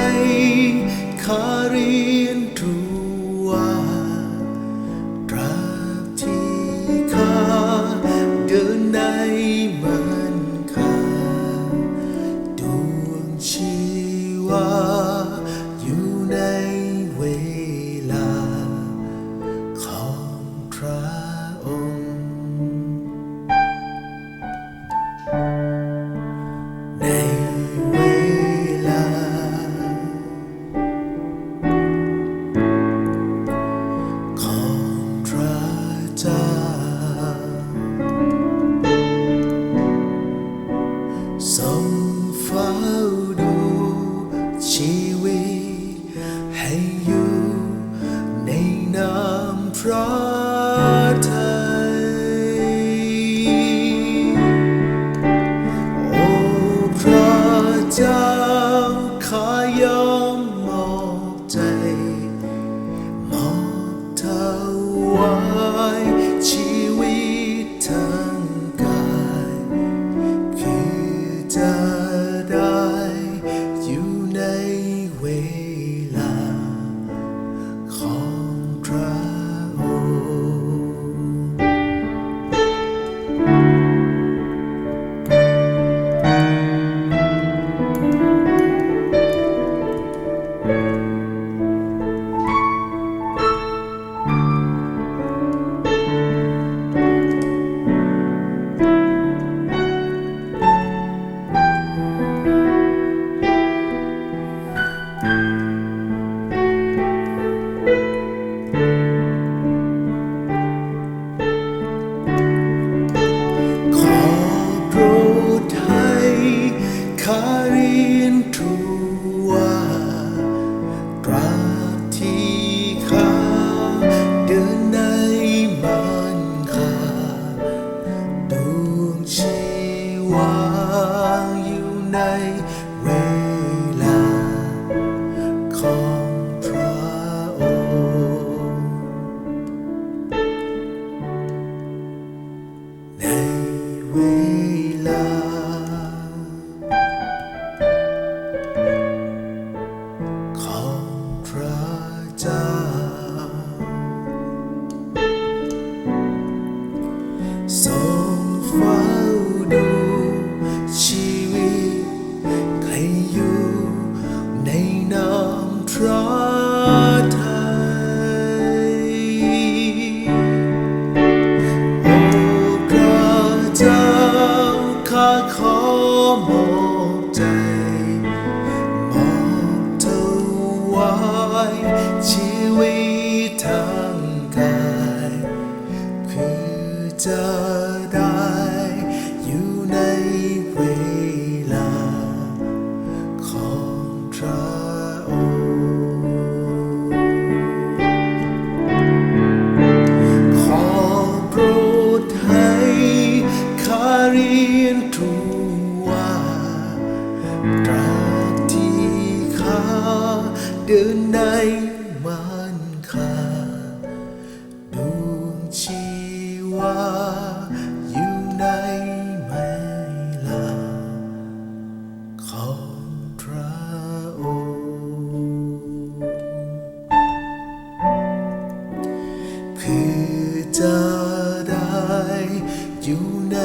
ด วางอยู่ในเวลาของพระองค์ในเวลา ของพระเจ้า So ขอมอบใจมอบเธอไว้ชีวิตทางกายเพื่อจะได้อยู่ในเวลาของเรา ขอพระองค์เพื่อจะได้อยู่ใน